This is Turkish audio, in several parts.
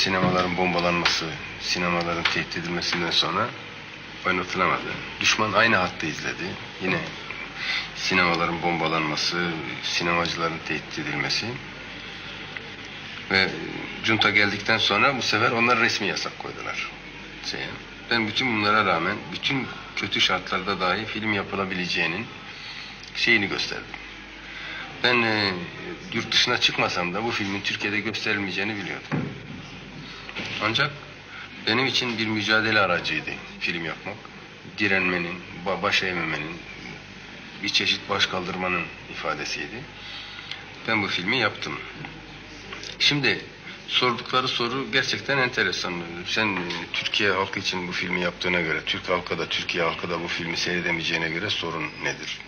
sinemaların bombalanması, sinemaların tehdit edilmesinden sonra oynatılamadı. Düşman aynı hattı izledi. Yine sinemaların bombalanması, sinemacıların tehdit edilmesi. Ve junta geldikten sonra bu sefer onlar resmi yasak koydular. Şeye. Ben bütün bunlara rağmen bütün kötü şartlarda dahi film yapılabileceğinin şeyini gösterdim. Ben e, yurt dışına çıkmasam da bu filmin Türkiye'de gösterilmeyeceğini biliyordum. Ancak benim için bir mücadele aracıydı film yapmak. Direnmenin, ba- baş eğmemenin, bir çeşit baş kaldırmanın ifadesiydi. Ben bu filmi yaptım. Şimdi sordukları soru gerçekten enteresan. Sen e, Türkiye halkı için bu filmi yaptığına göre, Türk halkı da Türkiye halkı da bu filmi seyredemeyeceğine göre sorun nedir?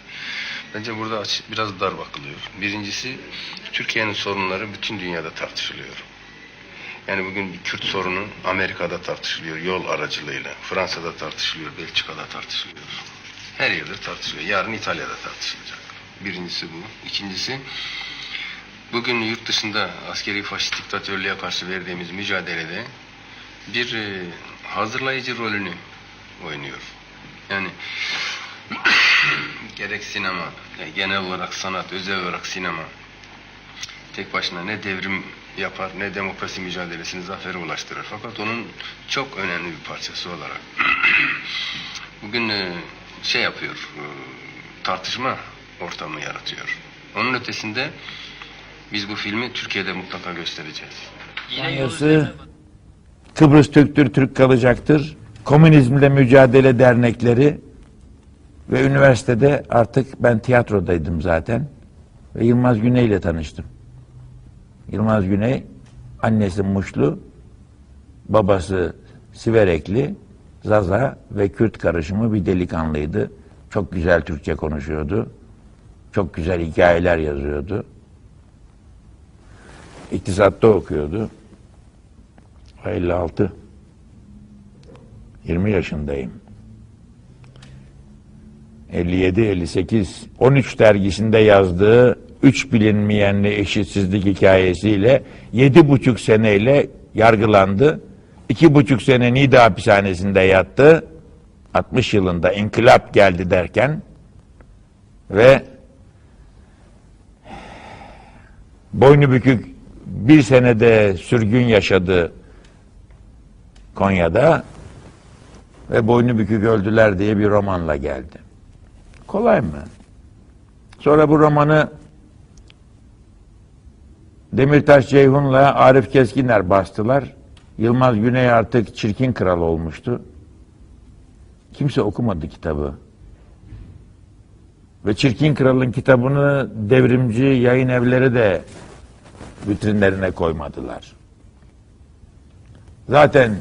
Bence burada biraz dar bakılıyor. Birincisi Türkiye'nin sorunları bütün dünyada tartışılıyor. Yani bugün Kürt sorunu Amerika'da tartışılıyor yol aracılığıyla. Fransa'da tartışılıyor, Belçika'da tartışılıyor. Her yerde tartışılıyor. Yarın İtalya'da tartışılacak. Birincisi bu. İkincisi bugün yurt dışında askeri faşist diktatörlüğe karşı verdiğimiz mücadelede bir e, hazırlayıcı rolünü oynuyor. Yani gerek sinema, yani genel olarak sanat, özel olarak sinema tek başına ne devrim yapar ne demokrasi mücadelesini zafere ulaştırır. Fakat onun çok önemli bir parçası olarak bugün e, şey yapıyor, e, tartışma ortamı yaratıyor. Onun ötesinde biz bu filmi Türkiye'de mutlaka göstereceğiz. Konya'sı Kıbrıs Türktür Türk kalacaktır. Komünizmle mücadele dernekleri ve üniversitede artık ben tiyatrodaydım zaten. Ve Yılmaz Güney ile tanıştım. Yılmaz Güney annesi Muşlu, babası Siverekli, Zaza ve Kürt karışımı bir delikanlıydı. Çok güzel Türkçe konuşuyordu. Çok güzel hikayeler yazıyordu. İktisatta okuyordu. 56. 20 yaşındayım. 57, 58, 13 dergisinde yazdığı üç bilinmeyenli eşitsizlik hikayesiyle yedi buçuk seneyle yargılandı. İki buçuk sene Nida hapishanesinde yattı. 60 yılında inkılap geldi derken ve boynu bükük bir senede sürgün yaşadı Konya'da ve boynu bükük öldüler diye bir romanla geldi. Kolay mı? Sonra bu romanı Demirtaş Ceyhun'la Arif Keskiner bastılar. Yılmaz Güney artık çirkin kral olmuştu. Kimse okumadı kitabı. Ve Çirkin Kral'ın kitabını devrimci yayın evleri de vitrinlerine koymadılar. Zaten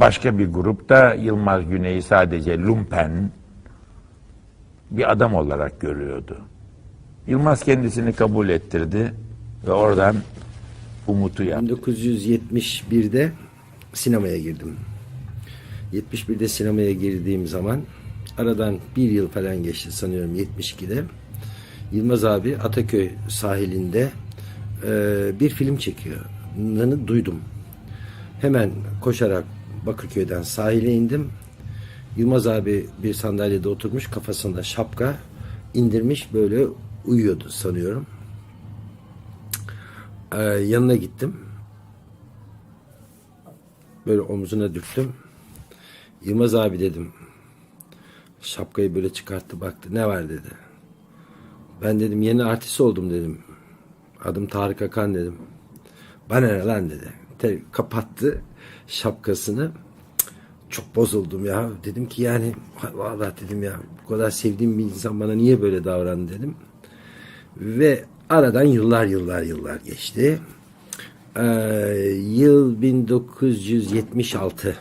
başka bir grupta Yılmaz Güney'i sadece lumpen bir adam olarak görüyordu. Yılmaz kendisini kabul ettirdi ve oradan umutu yaptı. 1971'de sinemaya girdim. 71'de sinemaya girdiğim zaman aradan bir yıl falan geçti sanıyorum 72'de. Yılmaz abi Ataköy sahilinde e, bir film çekiyor. Nını duydum. Hemen koşarak Bakırköy'den sahile indim. Yılmaz abi bir sandalyede oturmuş kafasında şapka indirmiş böyle uyuyordu sanıyorum. Ee, yanına gittim. Böyle omzuna dürttüm. Yılmaz abi dedim. Şapkayı böyle çıkarttı baktı. Ne var dedi. Ben dedim yeni artist oldum dedim. Adım Tarık Akan dedim. Bana ne lan dedi. Te- kapattı şapkasını. Çok bozuldum ya. Dedim ki yani vallahi dedim ya bu kadar sevdiğim bir insan bana niye böyle davrandı dedim. Ve aradan yıllar yıllar yıllar geçti. Ee, yıl 1976.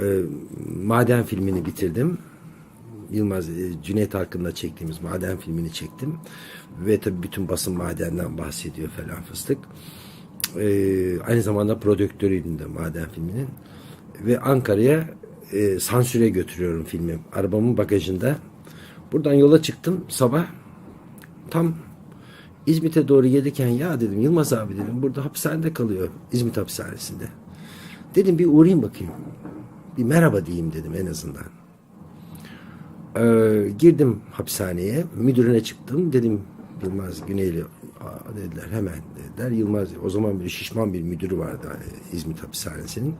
Ee, Maden filmini bitirdim. Yılmaz e, Cüneyt hakkında çektiğimiz Maden filmini çektim. Ve tabii bütün basın madenden bahsediyor falan fıstık. Ee, aynı zamanda prodüktörüydüm de Maden filminin. Ve Ankara'ya e, sansüre götürüyorum filmi. Arabamın bagajında. Buradan yola çıktım sabah. Tam İzmit'e doğru gelirken ya dedim Yılmaz abi dedim burada hapishanede kalıyor. İzmit hapishanesinde. Dedim bir uğrayayım bakayım. Bir merhaba diyeyim dedim en azından. Ee, girdim hapishaneye. Müdürüne çıktım. Dedim Yılmaz Güneyli Aa, dediler hemen dediler. Yılmaz o zaman bir şişman bir müdürü vardı hani İzmit hapishanesinin.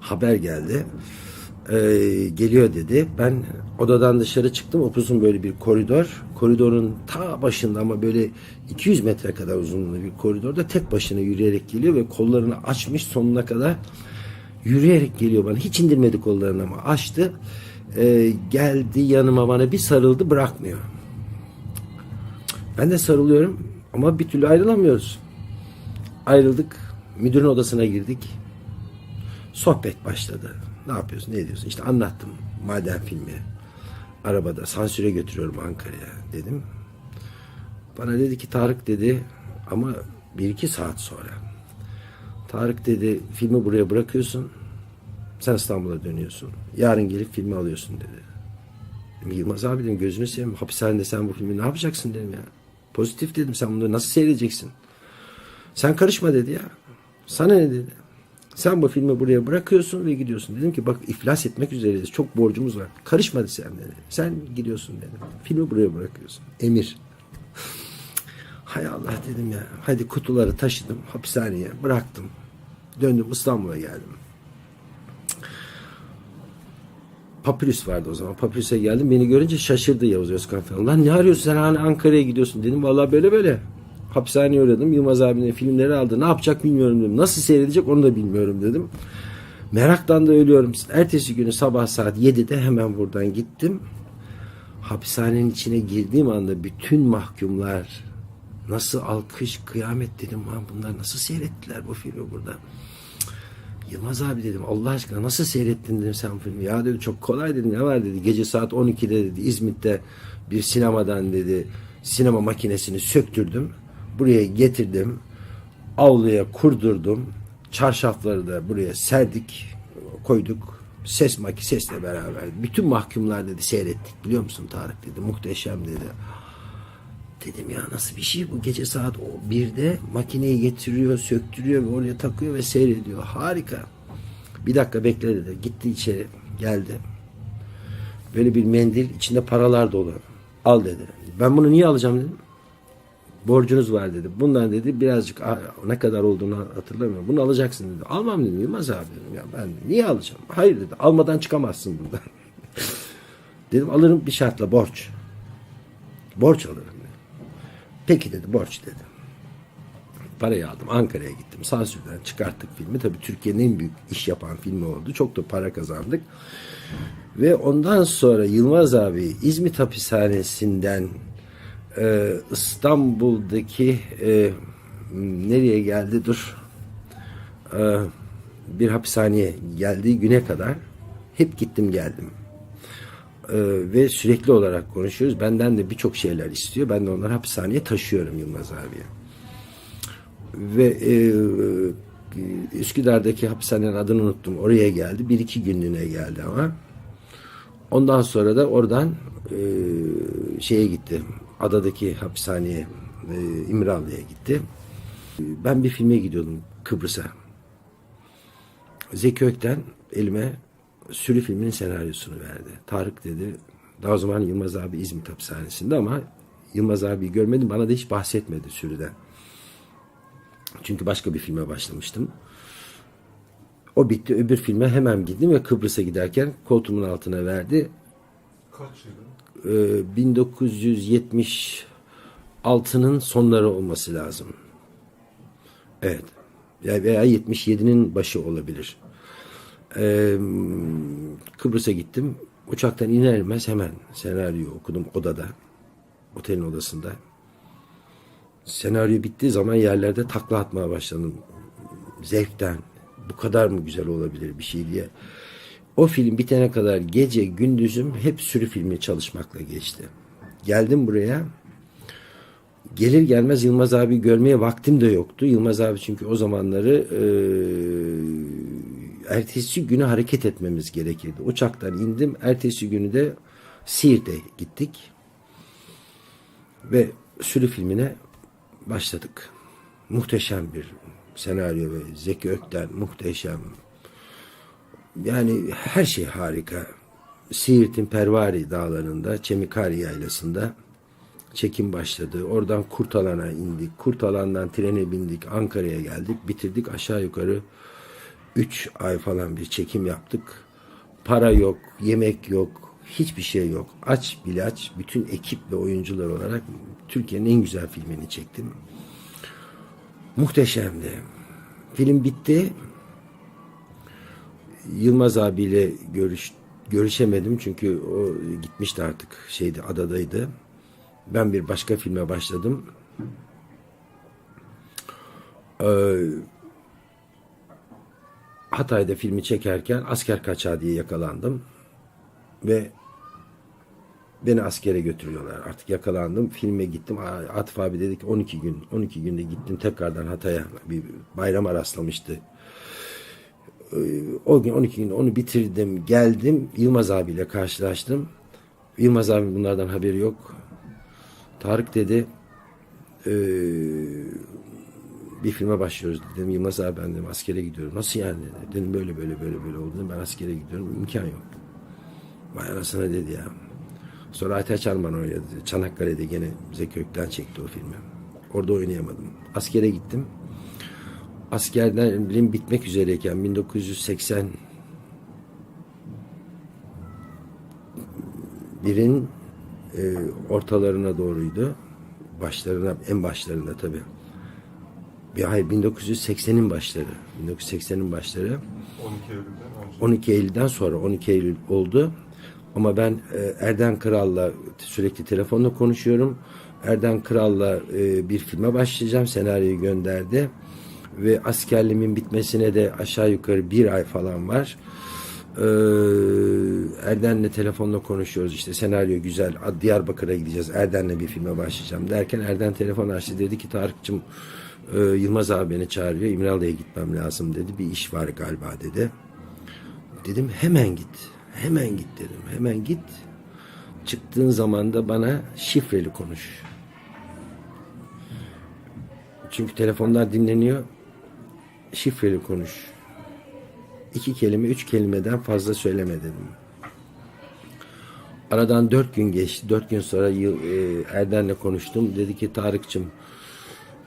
Haber geldi. Ee, geliyor dedi. Ben odadan dışarı çıktım. Upuzun böyle bir koridor. Koridorun ta başında ama böyle 200 metre kadar uzunluğunda bir koridorda tek başına yürüyerek geliyor ve kollarını açmış sonuna kadar yürüyerek geliyor bana. Hiç indirmedi kollarını ama açtı. Ee, geldi yanıma bana bir sarıldı bırakmıyor. Ben de sarılıyorum ama bir türlü ayrılamıyoruz. Ayrıldık. Müdürün odasına girdik. Sohbet başladı. Ne yapıyorsun, ne ediyorsun? İşte anlattım maden filmi. Arabada sansüre götürüyorum Ankara'ya dedim. Bana dedi ki Tarık dedi ama bir iki saat sonra. Tarık dedi filmi buraya bırakıyorsun. Sen İstanbul'a dönüyorsun. Yarın gelip filmi alıyorsun dedi. Yılmaz abi dedim gözünü seveyim. Hapishanede sen bu filmi ne yapacaksın dedim ya. Pozitif dedim sen bunu nasıl seyredeceksin? Sen karışma dedi ya. Sana ne dedi? Sen bu filmi buraya bırakıyorsun ve gidiyorsun. Dedim ki bak iflas etmek üzereyiz. Çok borcumuz var. Karışma sen dedi. Sen gidiyorsun dedim. Filmi buraya bırakıyorsun. Emir. Hay Allah dedim ya. Hadi kutuları taşıdım hapishaneye bıraktım. Döndüm İstanbul'a geldim. Papyrus vardı o zaman. Papyrus'a geldim. Beni görünce şaşırdı Yavuz Özkan falan. Lan ne arıyorsun sen hani Ankara'ya gidiyorsun dedim. Vallahi böyle böyle. Hapishaneye uğradım. Yılmaz abinin filmleri aldı. Ne yapacak bilmiyorum dedim. Nasıl seyredecek onu da bilmiyorum dedim. Meraktan da ölüyorum. Ertesi günü sabah saat 7'de hemen buradan gittim. Hapishanenin içine girdiğim anda bütün mahkumlar nasıl alkış, kıyamet dedim. Lan bunlar nasıl seyrettiler bu filmi burada. Yılmaz abi dedim Allah aşkına nasıl seyrettin dedim sen filmi. Ya dedi çok kolay dedim ne var dedi. Gece saat 12'de dedi İzmit'te bir sinemadan dedi sinema makinesini söktürdüm. Buraya getirdim. Avluya kurdurdum. Çarşafları da buraya serdik. Koyduk. Ses maki sesle beraber. Bütün mahkumlar dedi seyrettik biliyor musun Tarık dedi. Muhteşem dedi. Dedim ya nasıl bir şey bu gece saat 1'de makineyi getiriyor, söktürüyor ve oraya takıyor ve seyrediyor. Harika. Bir dakika bekle dedi. Gitti içeri geldi. Böyle bir mendil içinde paralar dolu. Al dedi. Ben bunu niye alacağım dedim. Borcunuz var dedi. Bundan dedi birazcık ne kadar olduğunu hatırlamıyorum. Bunu alacaksın dedi. Almam dedim Yılmaz abi dedim. Ya ben niye alacağım? Hayır dedi. Almadan çıkamazsın buradan. dedim alırım bir şartla borç. Borç alırım dedi. Peki dedi borç dedi. Parayı aldım Ankara'ya gittim. Sansürden çıkarttık filmi. Tabii Türkiye'nin en büyük iş yapan filmi oldu. Çok da para kazandık. Ve ondan sonra Yılmaz abi İzmit hapishanesinden e, İstanbul'daki e, nereye geldi dur E, bir hapishaneye geldiği güne kadar hep gittim geldim. Ee, ve sürekli olarak konuşuyoruz. Benden de birçok şeyler istiyor. Ben de onları hapishaneye taşıyorum Yılmaz abiye. Ve e, Üsküdar'daki hapishanenin adını unuttum. Oraya geldi. Bir iki günlüğüne geldi ama. Ondan sonra da oradan e, şeye gitti. Adadaki hapishaneye, e, İmralı'ya gitti. Ben bir filme gidiyordum Kıbrıs'a. Zeki Ökten elime Sürü filminin senaryosunu verdi. Tarık dedi. Daha o zaman Yılmaz abi İzmit hapishanesinde ama Yılmaz abi görmedim. Bana da hiç bahsetmedi Sürü'den. Çünkü başka bir filme başlamıştım. O bitti. Öbür filme hemen gittim ve Kıbrıs'a giderken koltuğumun altına verdi. Kaç yılı? 1976'nın sonları olması lazım. Evet. Ya Veya 77'nin başı olabilir. Ee, Kıbrıs'a gittim. Uçaktan iner inmez hemen senaryo okudum odada. Otelin odasında. Senaryo bittiği zaman yerlerde takla atmaya başladım. Zevkten. Bu kadar mı güzel olabilir bir şey diye. O film bitene kadar gece gündüzüm hep sürü filmi çalışmakla geçti. Geldim buraya. Gelir gelmez Yılmaz abi görmeye vaktim de yoktu. Yılmaz abi çünkü o zamanları eee, ertesi günü hareket etmemiz gerekirdi. Uçaktan indim. Ertesi günü de Siirt'e gittik. Ve sürü filmine başladık. Muhteşem bir senaryo ve Zeki Ökten muhteşem. Yani her şey harika. Siirt'in Pervari dağlarında, Çemikari yaylasında çekim başladı. Oradan Kurtalan'a indik. Kurtalan'dan trene bindik. Ankara'ya geldik. Bitirdik aşağı yukarı 3 ay falan bir çekim yaptık. Para yok, yemek yok, hiçbir şey yok. Aç bile aç. Bütün ekip ve oyuncular olarak Türkiye'nin en güzel filmini çektim. Muhteşemdi. Film bitti. Yılmaz abiyle görüş görüşemedim çünkü o gitmişti artık şeydi adadaydı. Ben bir başka filme başladım. Ee, Hatay'da filmi çekerken asker kaçağı diye yakalandım ve beni askere götürüyorlar. Artık yakalandım. Filme gittim. Atıf abi dedi ki 12 gün. 12 günde gittim tekrardan Hatay'a. Bir bayrama rastlamıştı. O gün 12 gün onu bitirdim. Geldim. Yılmaz abiyle karşılaştım. Yılmaz abi bunlardan haberi yok. Tarık dedi "Ee, bir filme başlıyoruz dedim. Yılmaz abi ben dedim askere gidiyorum. Nasıl yani dedi. Dedim böyle böyle böyle böyle oldu. Dedim, Ben askere gidiyorum. İmkan yok. Vay anasına dedi ya. Sonra Aytaç Arman oynadı. Çanakkale'de gene Zeki Ökten çekti o filmi. Orada oynayamadım. Askere gittim. Askerden bilim bitmek üzereyken 1980 birin e, ortalarına doğruydu. Başlarına, en başlarında tabii. Bir hayır 1980'in başları. 1980'in başları. 12 Eylül'den sonra 12 Eylül oldu. Ama ben e, Erden Kral'la sürekli telefonla konuşuyorum. Erden Kral'la e, bir filme başlayacağım. Senaryoyu gönderdi. Ve askerliğimin bitmesine de aşağı yukarı bir ay falan var. Ee, Erden'le telefonla konuşuyoruz. İşte senaryo güzel Diyarbakır'a gideceğiz Erden'le bir filme başlayacağım derken Erden telefon açtı. Dedi ki Tarık'cığım e, Yılmaz abi beni çağırıyor İmralı'ya gitmem lazım dedi. Bir iş var galiba dedi. Dedim hemen git hemen git dedim. Hemen git çıktığın zaman da bana şifreli konuş. Çünkü telefonlar dinleniyor şifreli konuş iki kelime, üç kelimeden fazla söyleme dedim. Aradan dört gün geçti. Dört gün sonra yıl, e, Erden'le konuştum. Dedi ki Tarık'cığım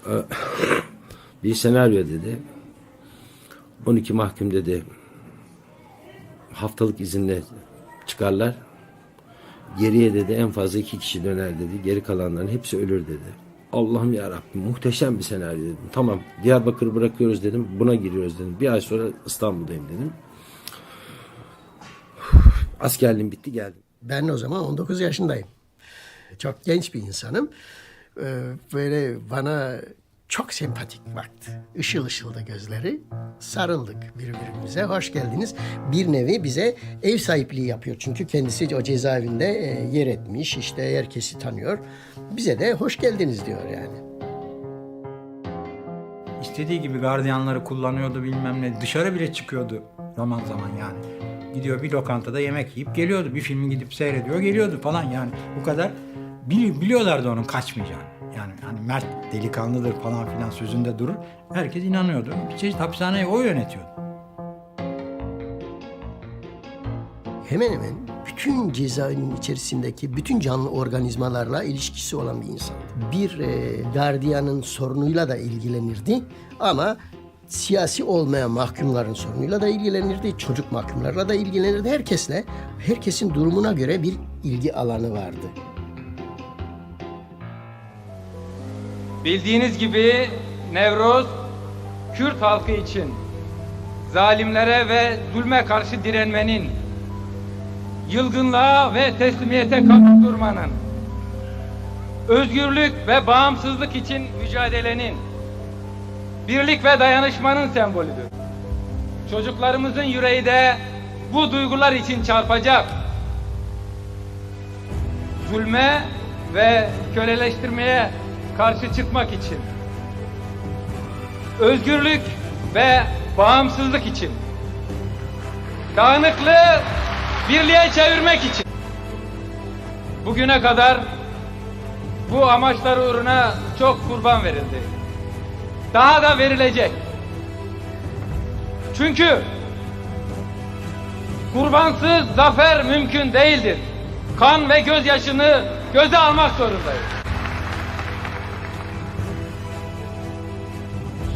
e, bir senaryo dedi. 12 mahkum dedi. Haftalık izinle çıkarlar. Geriye dedi en fazla iki kişi döner dedi. Geri kalanların hepsi ölür dedi. Allah'ım ya Rabbim muhteşem bir senaryo dedim. Tamam Diyarbakır'ı bırakıyoruz dedim. Buna giriyoruz dedim. Bir ay sonra İstanbul'dayım dedim. Askerliğim bitti geldim. Ben o zaman 19 yaşındayım. Çok genç bir insanım. Ee, Böyle bana çok sempatik baktı. Işıl ışıldı gözleri. Sarıldık birbirimize. Hoş geldiniz. Bir nevi bize ev sahipliği yapıyor. Çünkü kendisi o cezaevinde e, yer etmiş. işte herkesi tanıyor. Bize de hoş geldiniz diyor yani. istediği gibi gardiyanları kullanıyordu bilmem ne. Dışarı bile çıkıyordu zaman zaman yani. Gidiyor bir lokantada yemek yiyip geliyordu. Bir filmi gidip seyrediyor geliyordu falan yani. Bu kadar bili- biliyorlardı onun kaçmayacağını. Yani hani Mert delikanlıdır falan filan sözünde durur. Herkes inanıyordu. Bir çeşit hapishaneyi o yönetiyordu. Hemen hemen bütün cezaevinin içerisindeki bütün canlı organizmalarla ilişkisi olan bir insan. Bir e, gardiyanın sorunuyla da ilgilenirdi ama siyasi olmayan mahkumların sorunuyla da ilgilenirdi. Çocuk mahkumlarla da ilgilenirdi. Herkesle, herkesin durumuna göre bir ilgi alanı vardı. Bildiğiniz gibi Nevroz, Kürt halkı için zalimlere ve zulme karşı direnmenin, yılgınlığa ve teslimiyete karşı durmanın, özgürlük ve bağımsızlık için mücadelenin, birlik ve dayanışmanın sembolüdür. Çocuklarımızın yüreği de bu duygular için çarpacak. Zulme ve köleleştirmeye karşı çıkmak için. Özgürlük ve bağımsızlık için. Dağınıklığı birliğe çevirmek için. Bugüne kadar bu amaçlar uğruna çok kurban verildi. Daha da verilecek. Çünkü kurbansız zafer mümkün değildir. Kan ve gözyaşını göze almak zorundayız.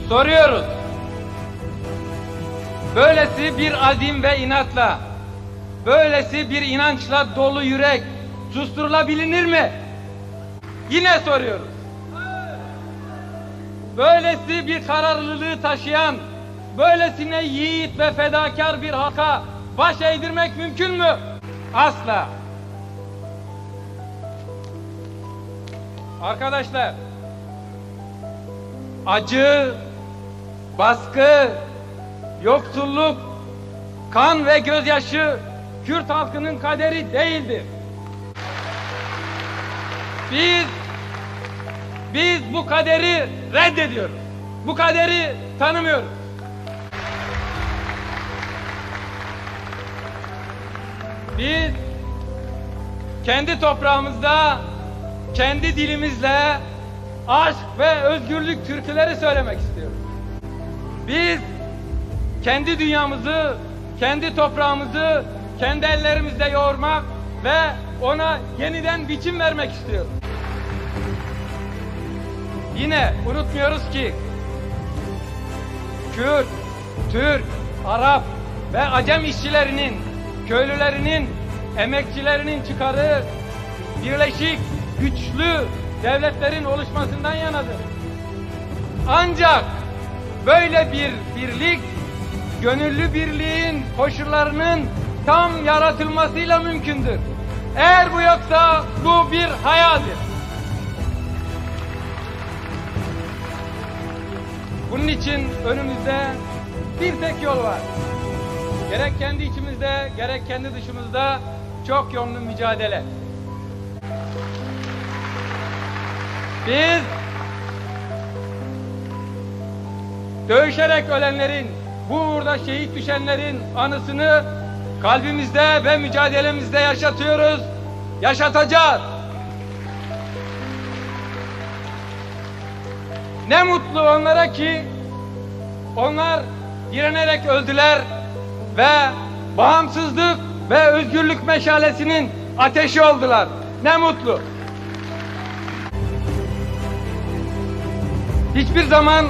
Soruyoruz. Böylesi bir azim ve inatla, böylesi bir inançla dolu yürek susturulabilir mi? Yine soruyoruz. Böylesi bir kararlılığı taşıyan, böylesine yiğit ve fedakar bir halka baş eğdirmek mümkün mü? Asla. Arkadaşlar, acı, baskı, yoksulluk, kan ve gözyaşı Kürt halkının kaderi değildir. Biz biz bu kaderi reddediyoruz. Bu kaderi tanımıyoruz. Biz kendi toprağımızda, kendi dilimizle aşk ve özgürlük türküleri söylemek istiyoruz. Biz kendi dünyamızı, kendi toprağımızı kendi ellerimizle yoğurmak ve ona yeniden biçim vermek istiyoruz. Yine unutmuyoruz ki Kürt, Türk, Arap ve Acem işçilerinin, köylülerinin, emekçilerinin çıkarı birleşik, güçlü devletlerin oluşmasından yanadır. Ancak böyle bir birlik, gönüllü birliğin koşullarının tam yaratılmasıyla mümkündür. Eğer bu yoksa bu bir hayaldir. Bunun için önümüzde bir tek yol var. Gerek kendi içimizde, gerek kendi dışımızda çok yönlü mücadele. Biz dövüşerek ölenlerin, bu uğurda şehit düşenlerin anısını kalbimizde ve mücadelemizde yaşatıyoruz, yaşatacağız. Ne mutlu onlara ki onlar direnerek öldüler ve bağımsızlık ve özgürlük meşalesinin ateşi oldular. Ne mutlu. Hiçbir zaman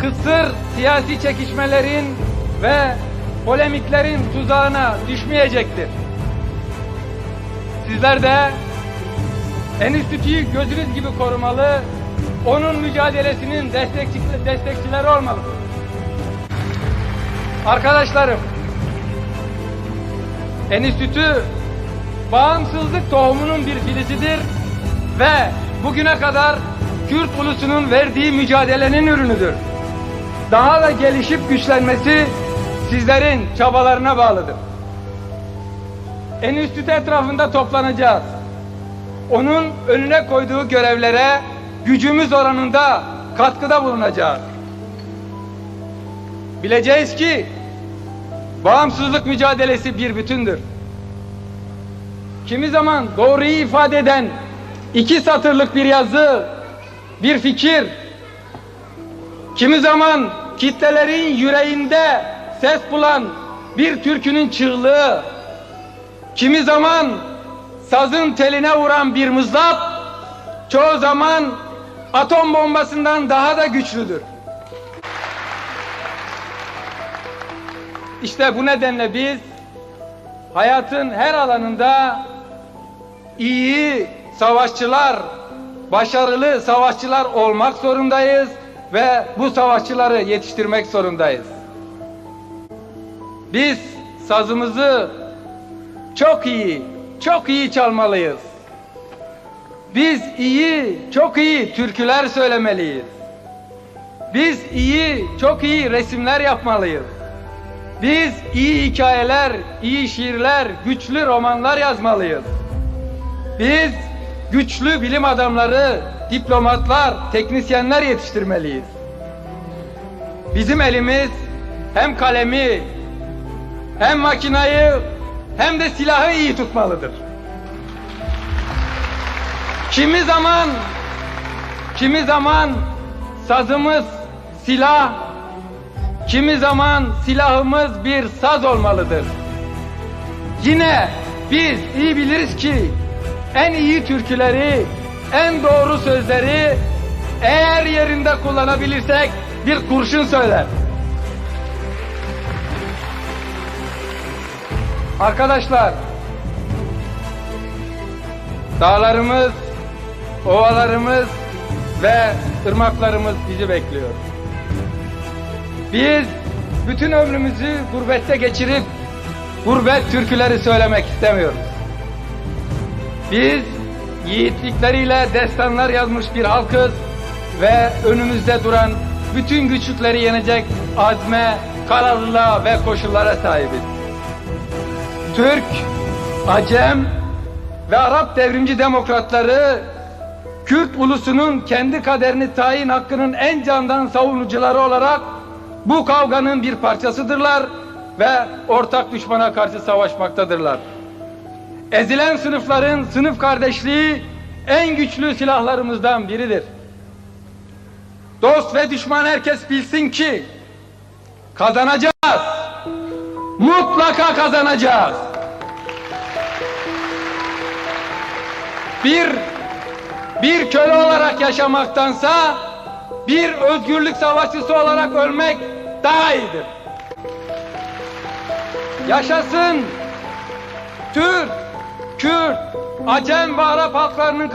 kısır siyasi çekişmelerin ve polemiklerin tuzağına düşmeyecektir. Sizler de enstitüyü gözünüz gibi korumalı, onun mücadelesinin destekçi, destekçileri olmalısınız. Arkadaşlarım, enstitü bağımsızlık tohumunun bir filizidir ve bugüne kadar Kürt ulusunun verdiği mücadelenin ürünüdür. Daha da gelişip güçlenmesi sizlerin çabalarına bağlıdır. Enstitü etrafında toplanacağız. Onun önüne koyduğu görevlere gücümüz oranında katkıda bulunacağız. bileceğiz ki bağımsızlık mücadelesi bir bütündür. Kimi zaman doğruyu ifade eden iki satırlık bir yazı, bir fikir, kimi zaman kitlelerin yüreğinde ses bulan bir türkünün çığlığı, kimi zaman sazın teline vuran bir mızrap, çoğu zaman atom bombasından daha da güçlüdür. İşte bu nedenle biz hayatın her alanında iyi savaşçılar, başarılı savaşçılar olmak zorundayız ve bu savaşçıları yetiştirmek zorundayız. Biz sazımızı çok iyi, çok iyi çalmalıyız. Biz iyi, çok iyi türküler söylemeliyiz. Biz iyi, çok iyi resimler yapmalıyız. Biz iyi hikayeler, iyi şiirler, güçlü romanlar yazmalıyız. Biz güçlü bilim adamları, diplomatlar, teknisyenler yetiştirmeliyiz. Bizim elimiz hem kalemi, hem makinayı, hem de silahı iyi tutmalıdır. Kimi zaman, kimi zaman sazımız silah, kimi zaman silahımız bir saz olmalıdır. Yine biz iyi biliriz ki en iyi türküleri, en doğru sözleri eğer yerinde kullanabilirsek bir kurşun söyler. Arkadaşlar, dağlarımız, ovalarımız ve ırmaklarımız bizi bekliyor. Biz bütün ömrümüzü gurbette geçirip gurbet türküleri söylemek istemiyoruz. Biz yiğitlikleriyle destanlar yazmış bir halkız ve önümüzde duran bütün güçlükleri yenecek azme, kararlılığa ve koşullara sahibiz. Türk, Acem ve Arap devrimci demokratları Kürt ulusunun kendi kaderini tayin hakkının en candan savunucuları olarak bu kavganın bir parçasıdırlar ve ortak düşmana karşı savaşmaktadırlar. Ezilen sınıfların sınıf kardeşliği en güçlü silahlarımızdan biridir. Dost ve düşman herkes bilsin ki kazanacağız. Mutlaka kazanacağız. Bir bir köle olarak yaşamaktansa bir özgürlük savaşçısı olarak ölmek daha iyidir. Yaşasın Türk, Kürt, Acem ve Arap halklarının